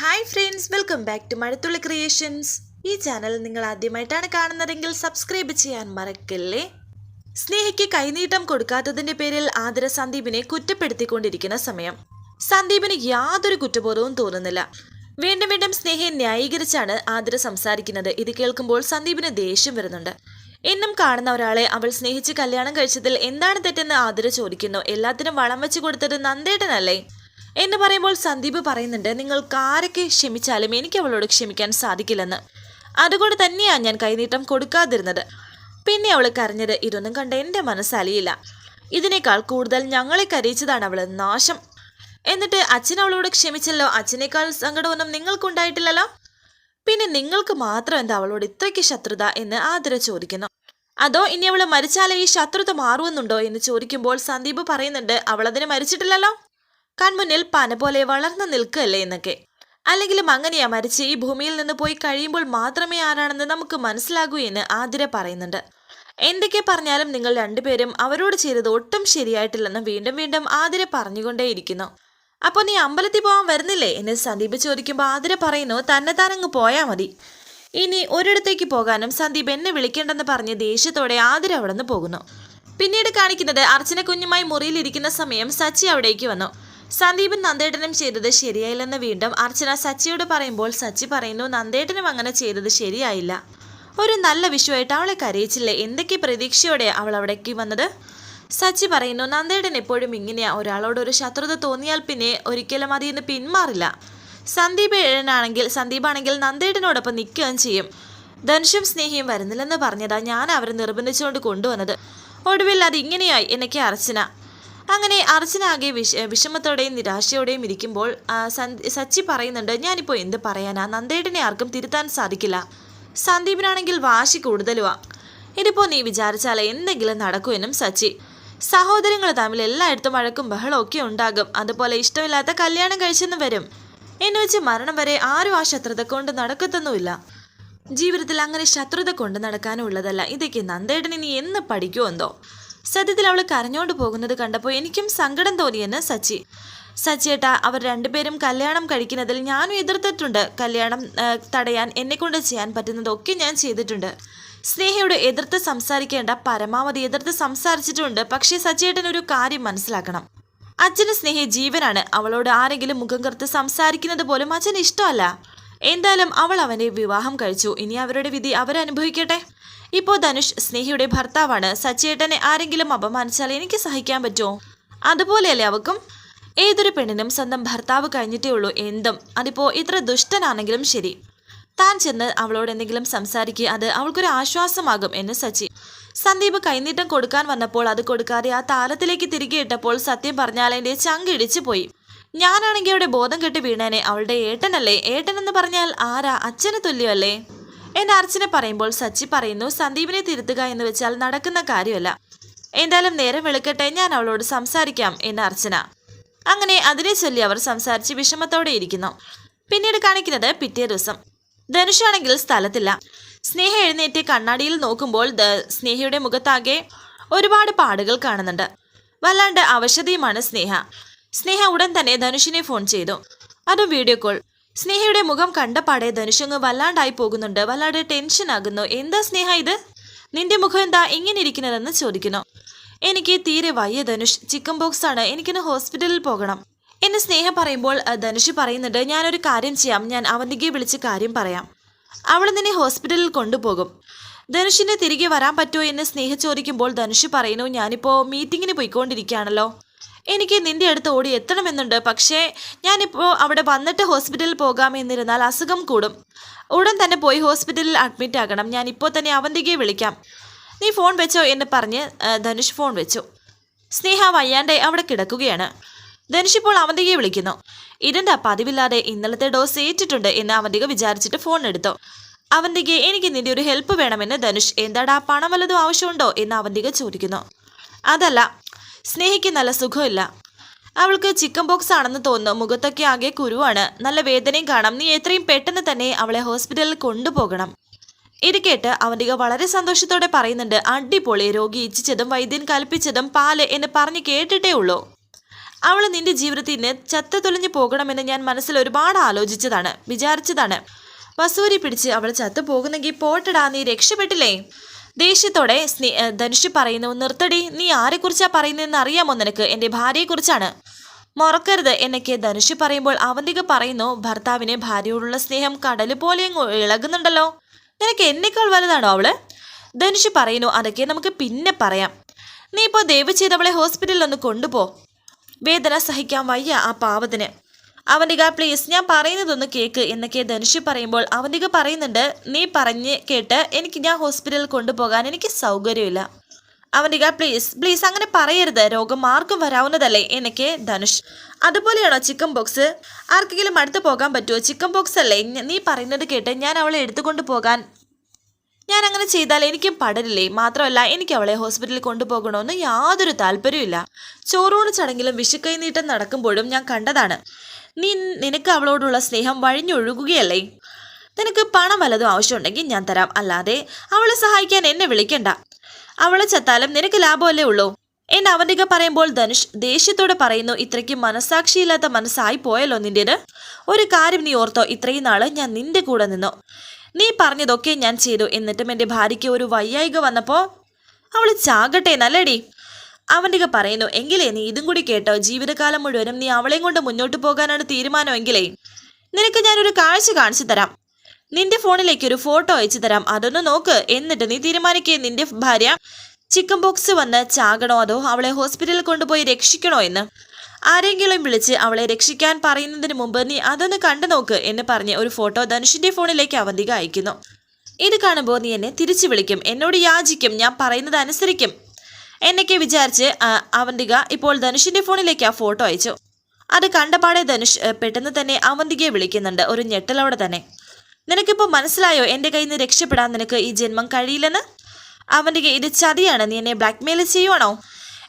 Hi friends welcome back to Mazhathulli creations ഈ channel നിങ്ങൾ ആദ്യമായിട്ടാണ് കാണുന്നതെങ്കിൽ സബ്സ്ക്രൈബ് ചെയ്യാൻ മറക്കല്ലേ? സ്നേഹയ്ക്ക് കൈനീട്ടം കൊടുക്കാത്തതിന്റെ പേരിൽ ആദര സന്ദീപിനെ കുറ്റപ്പെടുത്തിക്കൊണ്ടിരിക്കുന്ന സമയം. സന്ദീപിന് യാതൊരു കുറ്റബോധവും തോന്നുന്നില്ല. വീണ്ടും വീണ്ടും സ്നേഹയെ ന്യായീകരിച്ചാണ് ആദര സംസാരിക്കുന്നത്. ഇത് കേൾക്കുമ്പോൾ സന്ദീപിന് ദേഷ്യം വരുന്നുണ്ട്. എന്നും കാണുന്ന ഒരാളെ അവൾ സ്നേഹിച്ച് കല്യാണം കഴിച്ചതിൽ എന്താണ് തെറ്റെന്ന് ആദര ചോദിക്കുന്നു. എല്ലാത്തിനും വളം വെച്ച് കൊടുത്തത് നന്ദേട്ടനല്ലേ? എന്ന് പറയുമ്പോൾ സന്ദീപ് പറയുന്നുണ്ട് നിങ്ങൾക്ക് ആരൊക്കെ ക്ഷമിച്ചാലും എനിക്ക് അവളോട് ക്ഷമിക്കാൻ സാധിക്കില്ലെന്ന്. അതുകൊണ്ട് തന്നെയാണ് ഞാൻ കൈനീട്ടം കൊടുക്കാതിരുന്നത്. പിന്നെ അവൾ കരഞ്ഞത് ഇതൊന്നും കണ്ട എന്റെ മനസ്സലിയില്ല. ഇതിനേക്കാൾ കൂടുതൽ ഞങ്ങളെ കരയിച്ചതാണ് അവൾ നാശം. എന്നിട്ട് അച്ഛൻ അവളോട് ക്ഷമിച്ചല്ലോ അച്ഛനേക്കാൾ സങ്കടമൊന്നും നിങ്ങൾക്കുണ്ടായിട്ടില്ലല്ലോ? പിന്നെ നിങ്ങൾക്ക് മാത്രം എന്താ അവളോട് ഇത്രയ്ക്ക് ശത്രുത? എന്ന് ആദര ചോദിക്കുന്നു. അതോ ഇനി അവൾ മരിച്ചാലേ ഈ ശത്രുത മാറുമെന്നുണ്ടോ? എന്ന് ചോദിക്കുമ്പോൾ സന്ദീപ് പറയുന്നുണ്ട് അവളതിന് മരിച്ചിട്ടില്ലല്ലോ? കൺമുന്നിൽ പന പോലെ വളർന്നു നിൽക്കുകയല്ലേ എന്നൊക്കെ. അല്ലെങ്കിലും അങ്ങനെയാ മരിച്ച് ഈ ഭൂമിയിൽ നിന്ന് പോയി കഴിയുമ്പോൾ മാത്രമേ ആരാണെന്ന് നമുക്ക് മനസ്സിലാകൂ എന്ന് ആതിര പറയുന്നുണ്ട്. എന്തൊക്കെ പറഞ്ഞാലും നിങ്ങൾ രണ്ടുപേരും അവരോട് ചെയ്തത് ഒട്ടും ശരിയായിട്ടില്ലെന്ന് വീണ്ടും വീണ്ടും ആതിര പറഞ്ഞുകൊണ്ടേയിരിക്കുന്നു അപ്പോൾ നീ അമ്പലത്തിൽ പോകാൻ വരുന്നില്ലേ? എന്ന് സന്ദീപ് ചോദിക്കുമ്പോൾ ആതിര പറയുന്നു തന്നെ താനങ്ങ് പോയാൽ മതി. ഇനി ഒരിടത്തേക്ക് പോകാനും സന്ദീപ് എന്നെ വിളിക്കേണ്ടെന്ന് പറഞ്ഞ് ദേഷ്യത്തോടെ ആതിര അവിടെ നിന്ന് പോകുന്നു. പിന്നീട് കാണിക്കുന്നത് അർച്ചന കുഞ്ഞുമായി മുറിയിലിരിക്കുന്ന സമയം സച്ചി അവിടേക്ക് വന്നു. സന്ദീപും നന്ദേട്ടനും ചെയ്തത് ശരിയായില്ലെന്ന് വീണ്ടും അർച്ചന സച്ചിയോട് പറയുമ്പോൾ സച്ചി പറയുന്നു നന്ദേട്ടനും അങ്ങനെ ചെയ്തത് ശരിയായില്ല. ഒരു നല്ല വിഷുവായിട്ട് അവളെ കരയിച്ചില്ലേ? എന്തൊക്കെ പ്രതീക്ഷയോടെ അവൾ അവിടേക്ക് വന്നത്? സച്ചി പറയുന്നു നന്ദേടൻ എപ്പോഴും ഇങ്ങനെയാ. ഒരാളോട് ഒരു ശത്രുത തോന്നിയാൽ പിന്നെ ഒരിക്കലും അതിൽ നിന്ന് പിന്മാറില്ല. സന്ദീപ് ഏഴനാണെങ്കിൽ സന്ദീപാണെങ്കിൽ നന്ദേട്ടനോടൊപ്പം നിൽക്കുകയും ചെയ്യും. ധനുഷും സ്നേഹിയും വരുന്നില്ലെന്ന് പറഞ്ഞതാ ഞാൻ അവരെ നിർബന്ധിച്ചുകൊണ്ട് കൊണ്ടുവന്നത്. ഒടുവിൽ അത് ഇങ്ങനെയായി. എന്നൊക്കെ അർച്ചന അങ്ങനെ അർജുനാകെ വിഷ വിഷമത്തോടെയും നിരാശയോടെയും ഇരിക്കുമ്പോൾ സച്ചി പറയുന്നുണ്ട് ഞാനിപ്പോൾ എന്ത് പറയാനാ? നന്ദേട്ടനെ ആർക്കും തിരുത്താൻ സാധിക്കില്ല. സന്ദീപിനാണെങ്കിൽ വാശി കൂടുതലുവാ. ഇതിപ്പോൾ നീ വിചാരിച്ചാൽ എന്തെങ്കിലും നടക്കുമെന്നും സച്ചി. സഹോദരങ്ങൾ തമ്മിൽ എല്ലായിടത്തും വഴക്കും ബഹളവും ഒക്കെ ഉണ്ടാകും. അതുപോലെ ഇഷ്ടമില്ലാത്ത കല്യാണം കഴിച്ചെന്ന് വരും. എന്നുവെച്ച് മരണം വരെ ആരും ആ ശത്രുത കൊണ്ട് നടക്കത്തൊന്നുമില്ല. ജീവിതത്തിൽ അങ്ങനെ ശത്രുത കൊണ്ട് നടക്കാനുള്ളതല്ല. ഇതൊക്കെ നന്ദേടനെ നീ എന്ന് പഠിക്കുമോ എന്തോ സത്യത്തിൽ അവൾ കരഞ്ഞോണ്ട് പോകുന്നത് കണ്ടപ്പോൾ എനിക്കും സങ്കടം തോന്നിയെന്ന് സച്ചി. സച്ചിയേട്ട അവർ രണ്ടുപേരും കല്യാണം കഴിക്കുന്നതിൽ ഞാനും എതിർത്തിട്ടുണ്ട്. കല്യാണം തടയാൻ എന്നെക്കൊണ്ട് ചെയ്യാൻ പറ്റുന്നതൊക്കെ ഞാൻ ചെയ്തിട്ടുണ്ട്. സ്നേഹയോട് എതിർത്ത് സംസാരിക്കേണ്ട പരമാവധി എതിർത്ത് സംസാരിച്ചിട്ടുണ്ട്. പക്ഷേ സച്ചിയേട്ടൻ ഒരു കാര്യം മനസ്സിലാക്കണം. അച്ഛന് സ്നേഹി ജീവനാണ്. അവളോട് ആരെങ്കിലും മുഖം കറുത്ത് സംസാരിക്കുന്നത് പോലും അച്ഛന് ഇഷ്ടമല്ല. എന്തായാലും അവൾ അവനെ വിവാഹം കഴിച്ചു. ഇനി അവരുടെ വിധി അവരനുഭവിക്കട്ടെ? ഇപ്പോൾ ധനുഷ് സ്നേഹിയുടെ ഭർത്താവാണ്. സച്ചേട്ടനെ ആരെങ്കിലും അപമാനിച്ചാൽ എനിക്ക് സഹിക്കാൻ പറ്റുമോ അതുപോലെയല്ലേ അവക്കും? ഏതൊരു പെണ്ണിനും സ്വന്തം ഭർത്താവ് കഴിഞ്ഞിട്ടേ ഉള്ളൂ. എന്തും. അതിപ്പോ ഇത്ര ദുഷ്ടനാണെങ്കിലും ശരി. താൻ ചെന്ന് അവളോട് എന്തെങ്കിലും സംസാരിക്കുക അത് അവൾക്കൊരു ആശ്വാസമാകും എന്ന് സച്ചി. സന്ദീപ് കൈനീട്ടം കൊടുക്കാൻ വന്നപ്പോൾ അത് കൊടുക്കാതെ ആ താലത്തിലേക്ക് തിരികെ ഇട്ടപ്പോൾ സത്യം പറഞ്ഞാൽ എന്റെ ചങ്ക് ഇടിച്ചു പോയി. ഞാനാണെങ്കിൽ അവിടെ ബോധം കെട്ട് വീണേനെ. അവളുടെ ഏട്ടനല്ലേ? ഏട്ടനെന്ന് പറഞ്ഞാൽ ആരാ? അച്ഛന് തുല്യമല്ലേ? എന്ന് അർച്ചന പറയുമ്പോൾ സച്ചി പറയുന്നു സന്ദീപിനെ തിരുത്തുക എന്ന് വെച്ചാൽ നടക്കുന്ന കാര്യമല്ല. എന്തായാലും നേരം വെളുക്കട്ടെ ഞാൻ അവളോട് സംസാരിക്കാം എന്ന് അർച്ചന. അങ്ങനെ അതിനെ ചൊല്ലി അവർ സംസാരിച്ച് വിഷമത്തോടെ ഇരിക്കുന്നു. പിന്നീട് കാണിക്കുന്നത് പിറ്റേ ദിവസം. ധനുഷാണെങ്കിൽ സ്ഥലത്തില്ല. സ്നേഹ എഴുന്നേറ്റ് കണ്ണാടിയിൽ നോക്കുമ്പോൾ സ്നേഹയുടെ മുഖത്താകെ ഒരുപാട് പാടുകൾ കാണുന്നുണ്ട്. വല്ലാണ്ട് അവശതയുമാണ് സ്നേഹ. സ്നേഹ ഉടൻ തന്നെ ധനുഷിനെ ഫോൺ ചെയ്തു. അതും വീഡിയോ കോൾ? സ്നേഹയുടെ മുഖം കണ്ടപാടെ ധനുഷങ്ങ് വല്ലാണ്ടായി പോകുന്നുണ്ട്. വല്ലാണ്ട് ടെൻഷൻ ആകുന്നു. എന്താ സ്നേഹ ഇത്? നിന്റെ മുഖം എന്താ ഇങ്ങനെ ഇരിക്കുന്നതെന്ന് ചോദിക്കുന്നു. എനിക്ക് തീരെ വയ്യ ധനുഷ്. ചിക്കൻ ബോക്സ് ആണ്. എനിക്കിന്ന് ഹോസ്പിറ്റലിൽ പോകണം. എന്നെ സ്നേഹ പറയുമ്പോൾ ധനുഷ് പറയുന്നുണ്ട് ഞാനൊരു കാര്യം ചെയ്യാം. ഞാൻ അവന്തികയെ വിളിച്ച് കാര്യം പറയാം. അവൾ നിന്നെ ഹോസ്പിറ്റലിൽ കൊണ്ടുപോകും. ധനുഷിന് തിരികെ വരാൻ പറ്റുമോ എന്ന് സ്നേഹ ചോദിക്കുമ്പോൾ ധനുഷ് പറയുന്നു ഞാനിപ്പോൾ മീറ്റിങ്ങിന് പോയിക്കൊണ്ടിരിക്കുകയാണല്ലോ. എനിക്ക് നിന്റെ അടുത്ത് ഓടി എത്തണമെന്നുണ്ട്. പക്ഷേ ഞാനിപ്പോൾ അവിടെ വന്നിട്ട് ഹോസ്പിറ്റലിൽ പോകാമെന്നിരുന്നാൽ അസുഖം കൂടും. ഉടൻ തന്നെ പോയി ഹോസ്പിറ്റലിൽ അഡ്മിറ്റ് ആകണം. ഞാൻ ഇപ്പോൾ തന്നെ അവന്തികയെ വിളിക്കാം. നീ ഫോൺ വെച്ചോ എന്ന് പറഞ്ഞ് ധനുഷ് ഫോൺ വെച്ചു. സ്നേഹ വയ്യാണ്ടെ അവിടെ കിടക്കുകയാണ്. ധനുഷ് ഇപ്പോൾ അവന്തികയെ വിളിക്കുന്നു. ഇതിന്റെ പതിവില്ലാതെ ഇന്നലത്തെ ഡോസ് ഏറ്റിട്ടുണ്ട് എന്ന് അവന്തിക വിചാരിച്ചിട്ട് ഫോൺ എടുത്തു. അവന്തിക എനിക്ക് നിന്റെ ഒരു ഹെൽപ്പ് വേണമെന്ന് ധനുഷ് എന്താടാ പണം വല്ലതും ആവശ്യമുണ്ടോ എന്ന് അവന്തിക ചോദിക്കുന്നു. അതല്ല സ്നേഹിക്ക് നല്ല സുഖമില്ല. അവൾക്ക് ചിക്കൻ ബോക്സ് ആണെന്ന് തോന്നുന്നു. മുഖത്തൊക്കെ ആകെ കുരുവാണ്. നല്ല വേദനയും കാണാം. നീ എത്രയും പെട്ടെന്ന് തന്നെ അവളെ ഹോസ്പിറ്റലിൽ കൊണ്ടുപോകണം. ഇത് കേട്ട് അവന്തിക വളരെ സന്തോഷത്തോടെ പറയുന്നുണ്ട്. അടിപൊളി. രോഗി ഇച്ഛിച്ചതും വൈദ്യൻ കൽപ്പിച്ചതും പാൽ എന്ന് പറഞ്ഞ് കേട്ടിട്ടേ ഉള്ളൂ. അവൾ നിന്റെ ജീവിതത്തിൽ നിന്ന് ചത്ത തൊലിഞ്ഞു പോകണമെന്ന് ഞാൻ മനസ്സിൽ ഒരുപാട് ആലോചിച്ചതാണ് വിചാരിച്ചതാണ്. വസൂരി പിടിച്ച് അവൾ ചത്തു പോകുന്നെങ്കിൽ പോട്ടടാ നീ രക്ഷപ്പെട്ടില്ലേ? ദേഷ്യത്തോടെ ധനുഷ് പറയുന്നു നിർത്തടി നീ ആരെക്കുറിച്ചാ പറയുന്നതെന്ന് അറിയാമോ നിനക്ക്? എന്റെ ഭാര്യയെക്കുറിച്ചാണ്. മറക്കരുത് എന്നൊക്കെ ധനുഷ് പറയുമ്പോൾ അവന്തിക പറയുന്നു ഭർത്താവിനെ ഭാര്യയോടുള്ള സ്നേഹം കടൽ പോലെ ഇളകുന്നുണ്ടല്ലോ. നിനക്ക് എന്നേക്കാൾ വലുതാണോ അവൾ? ധനുഷ് പറയുന്നു അതൊക്കെ നമുക്ക് പിന്നെ പറയാം. നീ ഇപ്പോ ദയവ് ചെയ്ത് അവളെ ഹോസ്പിറ്റലിൽ ഒന്ന് കൊണ്ടുപോ. വേദന സഹിക്കാൻ വയ്യ ആ പാവത്തിന്. അവന്തിക പ്ലീസ് ഞാൻ പറയുന്നതൊന്ന് കേക്ക് എന്നൊക്കെ ധനുഷ് പറയുമ്പോൾ അവന്തിക പറയുന്നുണ്ട് നീ പറഞ്ഞ് കേട്ട് എനിക്ക് ഞാൻ ഹോസ്പിറ്റലിൽ കൊണ്ടുപോകാൻ എനിക്ക് സൗകര്യമില്ല. അവന്തിക പ്ലീസ് പ്ലീസ് അങ്ങനെ പറയരുത്. രോഗം ആർക്കും വരാവുന്നതല്ലേ? എന്നൊക്കെ ധനുഷ്. അതുപോലെയാണോ chicken box? ആർക്കെങ്കിലും അടുത്ത് പോകാൻ പറ്റുമോ ചിക്കൻ ബോക്സ് അല്ലേ? നീ പറയുന്നത് കേട്ട് ഞാൻ അവളെ എടുത്തുകൊണ്ട് പോകാൻ ഞാൻ അങ്ങനെ ചെയ്താൽ എനിക്കും പടരില്ലേ? മാത്രമല്ല എനിക്ക് അവളെ ഹോസ്പിറ്റലിൽ കൊണ്ടുപോകണമെന്ന് യാതൊരു താല്പര്യമില്ല ചോറൂണ് ചടങ്ങിലും വിഷുക്കൈ നീട്ടം നടക്കുമ്പോഴും ഞാൻ കണ്ടതാണ്. നീ നിനക്ക് അവളോടുള്ള സ്നേഹം വഴിഞ്ഞൊഴുകുകയല്ലേ? നിനക്ക് പണം വല്ലതും ആവശ്യമുണ്ടെങ്കിൽ ഞാൻ തരാം. അല്ലാതെ അവളെ സഹായിക്കാൻ എന്നെ വിളിക്കണ്ട. അവളെ ചത്താലും നിനക്ക് ലാഭമല്ലേ ഉള്ളൂ. എന്നെ അവന്തിക പറയുമ്പോൾ ധനുഷ് ദേഷ്യത്തോടെ പറയുന്നു ഇത്രയ്ക്ക് മനസാക്ഷിയില്ലാത്ത മനസ്സായി പോയല്ലോ നിന്റേത്? ഒരു കാര്യം നീ ഓർത്തോ ഇത്രയും നാൾ ഞാൻ നിന്റെ കൂടെ നിന്നു. നീ പറഞ്ഞതൊക്കെ ഞാൻ ചെയ്തു. എന്നിട്ടും എന്റെ ഭാര്യയ്ക്ക് ഒരു വയ്യായിക വന്നപ്പോൾ അവൾ ചാകട്ടെ നല്ലടി. അവന്തിക പറയുന്നു എങ്കിലേ നീ ഇതും കൂടി കേട്ടോ. ജീവിതകാലം മുഴുവനും നീ അവളെയും കൊണ്ട് മുന്നോട്ട് പോകാനാണ് തീരുമാനമെങ്കിലേ നിനക്ക് ഞാനൊരു കാഴ്ച കാണിച്ചു തരാം. നിന്റെ ഫോണിലേക്ക് ഒരു ഫോട്ടോ അയച്ചു തരാം. അതൊന്ന് നോക്ക്. എന്നിട്ട് നീ തീരുമാനിക്കേ. നിന്റെ ഭാര്യ ചിക്കൻ ബോക്സ് വന്ന് ചാകണോ? അതോ അവളെ ഹോസ്പിറ്റലിൽ കൊണ്ടുപോയി രക്ഷിക്കണോ എന്ന്. ആരെങ്കിലും വിളിച്ച് അവളെ രക്ഷിക്കാൻ പറയുന്നതിന് മുമ്പ് നീ അതൊന്ന് കണ്ടു നോക്ക് എന്ന് പറഞ്ഞ് ഒരു ഫോട്ടോ ധനുഷിന്റെ ഫോണിലേക്ക് അവന്തിക അയക്കുന്നു. ഇത് കാണുമ്പോൾ നീ എന്നെ തിരിച്ചു വിളിക്കും. എന്നോട് യാചിക്കും. ഞാൻ പറയുന്നത് അനുസരിക്കും. എന്നൊക്കെ വിചാരിച്ച് അവന്തിക ഇപ്പോൾ ധനുഷിന്റെ ഫോണിലേക്ക് ആ ഫോട്ടോ അയച്ചു. അത് കണ്ടപാടെ ധനുഷ് പെട്ടെന്ന് തന്നെ അവന്തികയെ വിളിക്കുന്നുണ്ട്. ഒരു ഞെട്ടലോടെ തന്നെ. നിനക്കിപ്പോൾ മനസ്സിലായോ? എന്റെ കയ്യിൽ നിന്ന് രക്ഷപ്പെടാൻ നിനക്ക് ഈ ജന്മം കഴിയില്ലെന്ന്? അവന്തിക ഇത് ചതിയാണ്. നീ എന്നെ ബ്ലാക്ക് മെയിൽ ചെയ്യുവാണോ?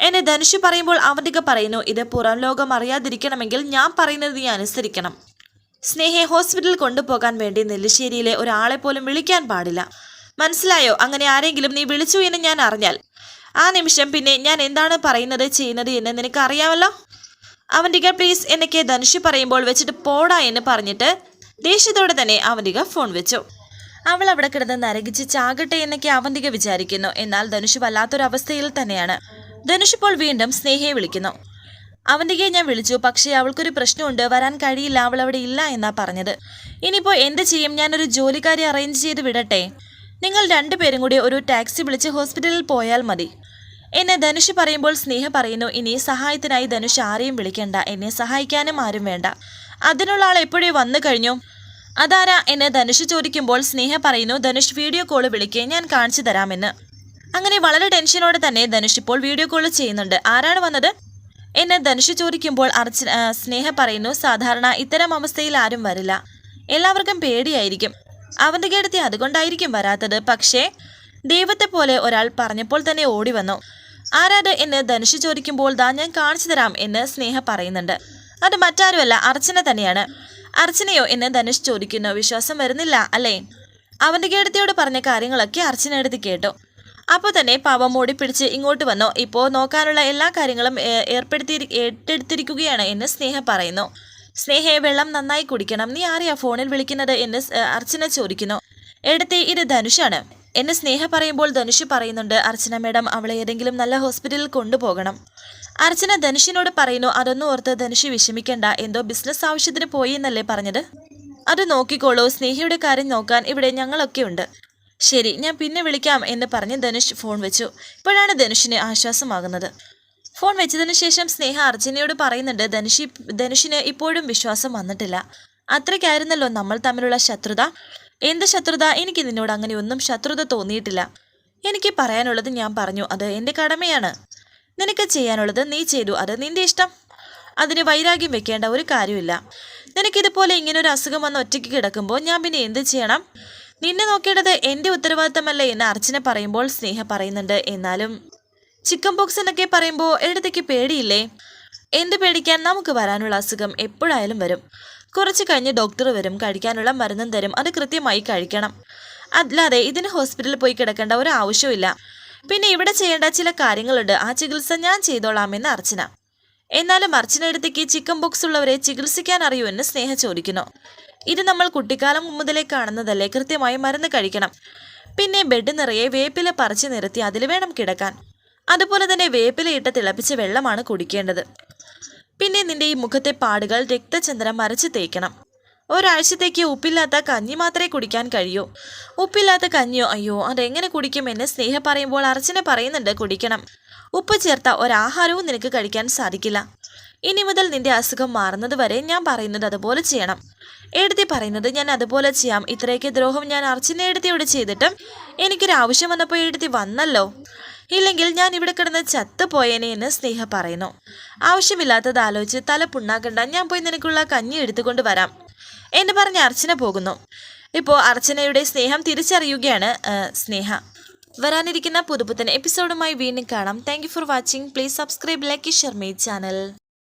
എന്നെ ധനുഷ് പറയുമ്പോൾ അവന്തിക പറയുന്നു ഇത് പുറം ലോകം അറിയാതിരിക്കണമെങ്കിൽ ഞാൻ പറയുന്നത് നീ അനുസരിക്കണം. സ്നേഹയെ ഹോസ്പിറ്റലിൽ കൊണ്ടുപോകാൻ വേണ്ടി നെല്ലിശ്ശേരിയിലെ ഒരാളെ പോലും വിളിക്കാൻ പാടില്ല. മനസ്സിലായോ? അങ്ങനെ ആരെങ്കിലും നീ വിളിച്ചു എന്ന് ഞാൻ അറിഞ്ഞാൽ ആ നിമിഷം പിന്നെ ഞാൻ എന്താണ് പറയുന്നത് ചെയ്യുന്നത് എന്ന് നിനക്ക് അറിയാമല്ലോ അവന്തിക പ്ലീസ് എന്നൊക്കെ ധനുഷ് പറയുമ്പോൾ വെച്ചിട്ട് പോടാ എന്ന് പറഞ്ഞിട്ട് ദേഷ്യത്തോടെ തന്നെ അവന്തിക ഫോൺ വെച്ചു. അവൾ അവിടെ കിടന്ന് നരകിച്ച് ചാകട്ടെ എന്നൊക്കെ അവന്തിക വിചാരിക്കുന്നു. എന്നാൽ ധനുഷ് വല്ലാത്തൊരവസ്ഥയിൽ തന്നെയാണ്. ധനുഷ് ഇപ്പോൾ വീണ്ടും സ്നേഹയെ വിളിക്കുന്നു. അവന്തികയെ ഞാൻ വിളിച്ചു. പക്ഷേ അവൾക്കൊരു പ്രശ്നമുണ്ട്. വരാൻ കഴിയില്ല. അവൾ അവിടെ ഇല്ല എന്നാ പറഞ്ഞത്. ഇനിയിപ്പോൾ എന്ത് ചെയ്യും? ഞാനൊരു ജോലിക്കാരി അറേഞ്ച് ചെയ്ത് വിടട്ടെ. നിങ്ങൾ രണ്ടുപേരും കൂടി ഒരു ടാക്സി വിളിച്ച് ഹോസ്പിറ്റലിൽ പോയാൽ മതി. എന്നെ ധനുഷ് പറയുമ്പോൾ സ്നേഹ പറയുന്നു ഇനി സഹായത്തിനായി ധനുഷ് ആരെയും വിളിക്കണ്ട എന്നെ സഹായിക്കാനും ആരും വേണ്ട. അതിനുള്ള ആൾ എപ്പോഴേ വന്നു കഴിഞ്ഞു? അതാരാ എന്നെ ധനുഷ് ചോദിക്കുമ്പോൾ സ്നേഹ പറയുന്നു ധനുഷ് വീഡിയോ കോൾ വിളിക്കേ ഞാൻ കാണിച്ചു തരാമെന്ന്. അങ്ങനെ വളരെ ടെൻഷനോടെ തന്നെ ധനുഷ് ഇപ്പോൾ വീഡിയോ കോൾ ചെയ്യുന്നുണ്ട്. ആരാണ് വന്നത്? എന്നെ ധനുഷ് ചോദിക്കുമ്പോൾ അർച്ച സ്നേഹ പറയുന്നു സാധാരണ ഇത്തരം അവസ്ഥയിൽ ആരും വരില്ല. എല്ലാവർക്കും പേടിയായിരിക്കും. അവന്റെ കേടത്തി അതുകൊണ്ടായിരിക്കും വരാത്തത്. പക്ഷേ ദൈവത്തെ പോലെ ഒരാൾ പറഞ്ഞപ്പോൾ തന്നെ ഓടി വന്നു. ആരാത്? എന്ന് ധനുഷ് ചോദിക്കുമ്പോൾ ദാ ഞാൻ കാണിച്ചു തരാം എന്ന് സ്നേഹ പറയുന്നുണ്ട്. അത് മറ്റാരുമല്ല അർച്ചന തന്നെയാണ്. അർച്ചനയോ? എന്ന് ധനുഷ് ചോദിക്കുന്നു. വിശ്വാസം വരുന്നില്ല അല്ലേ? അവന്റെ കേടത്തിയോട് പറഞ്ഞ കാര്യങ്ങളൊക്കെ അർച്ചന എടുത്ത് കേട്ടു. അപ്പോൾ തന്നെ പാവം ഓടിപ്പിടിച്ച് ഇങ്ങോട്ട് വന്നു. ഇപ്പോ നോക്കാനുള്ള എല്ലാ കാര്യങ്ങളും ഏർപ്പെടുത്തി ഏറ്റെടുത്തിരിക്കുകയാണ് എന്ന് സ്നേഹ പറയുന്നു. സ്നേഹയെ വെള്ളം നന്നായി കുടിക്കണം. നീ ആരെയാ ഫോണിൽ വിളിക്കുന്നത് എന്ന് അർച്ചന ചോദിക്കുന്നു. എടുത്തേ ഇത് ധനുഷാണ്. എന്ന് സ്നേഹ പറയുമ്പോൾ ധനുഷ് പറയുന്നുണ്ട് അർച്ചന മേഡം അവളെ ഏതെങ്കിലും നല്ല ഹോസ്പിറ്റലിൽ കൊണ്ടുപോകണം. അർച്ചന ധനുഷിനോട് പറയുന്നു അതൊന്നും ഓർത്ത് ധനുഷ് വിഷമിക്കേണ്ട. എന്തോ ബിസിനസ് ആവശ്യത്തിന് പോയി എന്നല്ലേ പറഞ്ഞത്? അത് നോക്കിക്കോളൂ. സ്നേഹയുടെ കാര്യം നോക്കാൻ ഇവിടെ ഞങ്ങളൊക്കെ ഉണ്ട്. ശരി ഞാൻ പിന്നെ വിളിക്കാം എന്ന് പറഞ്ഞ് ധനുഷ് ഫോൺ വെച്ചു. ഇപ്പോഴാണ് ധനുഷിന് ആശ്വാസമാകുന്നത്. ഫോൺ വെച്ചതിന് ശേഷം സ്നേഹ അർജുനയോട് പറയുന്നുണ്ട് ധനുഷി ധനുഷിന് ഇപ്പോഴും വിശ്വാസം വന്നിട്ടില്ല. അത്രയ്ക്കായിരുന്നല്ലോ നമ്മൾ തമ്മിലുള്ള ശത്രുത. എന്ത് ശത്രുത? എനിക്ക് നിന്നോട് അങ്ങനെ ഒന്നും ശത്രുത തോന്നിയിട്ടില്ല. എനിക്ക് പറയാനുള്ളത് ഞാൻ പറഞ്ഞു അത് എന്റെ കടമയാണ്. നിനക്ക് ചെയ്യാനുള്ളത് നീ ചെയ്തു അത് നിന്റെ ഇഷ്ടം. അതിന് വൈരാഗ്യം വെക്കേണ്ട ഒരു കാര്യമില്ല. നിനക്കിതുപോലെ ഇങ്ങനെ ഒരു അസുഖം വന്ന് ഒറ്റയ്ക്ക് കിടക്കുമ്പോൾ ഞാൻ പിന്നെ എന്ത് ചെയ്യണം? നിന്നെ നോക്കേണ്ടത് എന്റെ ഉത്തരവാദിത്തമല്ലേ എന്ന് അർച്ചന പറയുമ്പോൾ സ്നേഹ പറയുന്നുണ്ട് എന്നാലും ചിക്കൻ പോക്സ് എന്നൊക്കെ പറയുമ്പോൾ ഇടത്തേക്ക് പേടിയില്ലേ? എന്ത് പേടിക്കാൻ നമുക്ക് വരാനുള്ള അസുഖം എപ്പോഴായാലും വരും. കുറച്ച് കഴിഞ്ഞ് ഡോക്ടർ വരും കഴിക്കാനുള്ള മരുന്നും തരും അത് കൃത്യമായി കഴിക്കണം. അല്ലാതെ ഇതിന് ഹോസ്പിറ്റലിൽ പോയി കിടക്കേണ്ട ഒരു ആവശ്യമില്ല പിന്നെ ഇവിടെ ചെയ്യേണ്ട ചില കാര്യങ്ങളുണ്ട്. ആ ചികിത്സ ഞാൻ ചെയ്തോളാമെന്ന് അർച്ചന. എന്നാലും അർച്ചനയിടത്തേക്ക് ചിക്കൻ ബോക്സ് ഉള്ളവരെ ചികിത്സിക്കാൻ അറിയൂ എന്ന് സ്നേഹ ചോദിക്കുന്നു. ഇത് നമ്മൾ കുട്ടിക്കാലം മുതലേ കാണുന്നതല്ലേ? കൃത്യമായി മരുന്ന് കഴിക്കണം. പിന്നെ ബെഡ് നിറയെ വേപ്പില പറിച്ചു നിരത്തി അതിൽ വേണം കിടക്കാൻ. അതുപോലെ തന്നെ വേപ്പിലയിട്ട് തിളപ്പിച്ച വെള്ളമാണ് കുടിക്കേണ്ടത്. പിന്നെ നിന്റെ ഈ മുഖത്തെ പാടുകൾ രക്തചന്ദ്രം മരച്ച് തേക്കണം. ഒരാഴ്ചത്തേക്ക് ഉപ്പില്ലാത്ത കഞ്ഞി മാത്രമേ കുടിക്കാൻ കഴിയൂ. ഉപ്പില്ലാത്ത കഞ്ഞിയോ അയ്യോ അതെങ്ങനെ കുടിക്കുമെന്ന് സ്നേഹ പറയുമ്പോൾ അർച്ചന പറയുന്നുണ്ട് കുടിക്കണം. ഉപ്പ് ചേർത്ത ഒരാഹാരവും നിനക്ക് കഴിക്കാൻ സാധിക്കില്ല. ഇനി മുതൽ നിന്റെ അസുഖം മാറുന്നത് വരെ ഞാൻ പറയുന്നത് അതുപോലെ ചെയ്യണം. എഴുതി പറയുന്നത് ഞാൻ അതുപോലെ ചെയ്യാം. ഇത്രയൊക്കെ ദ്രോഹം ഞാൻ അർച്ചന എഴുതിയോട് ചെയ്തിട്ടും എനിക്കൊരു ആവശ്യം വന്നപ്പോൾ എഴുതി വന്നല്ലോ. ഇല്ലെങ്കിൽ ഞാൻ ഇവിടെ കിടന്ന് ചത്തുപോയേനെ എന്ന് സ്നേഹ പറയുന്നു. ആവശ്യമില്ലാത്തത് ആലോചിച്ച് തല പുണ്ണാക്കണ്ട. ഞാൻ പോയി നിനക്കുള്ള കഞ്ഞി എടുത്തുകൊണ്ട് വരാം. എന്ന് പറഞ്ഞ് അർച്ചന പോകുന്നു. ഇപ്പോൾ അർച്ചനയുടെ സ്നേഹം തിരിച്ചറിയുകയാണ് സ്നേഹ. വരാനിരിക്കുന്ന പുതുപുത്തൻ എപ്പിസോഡുമായി വീണ്ടും കാണാം. Thank for watching please subscribe like share my channel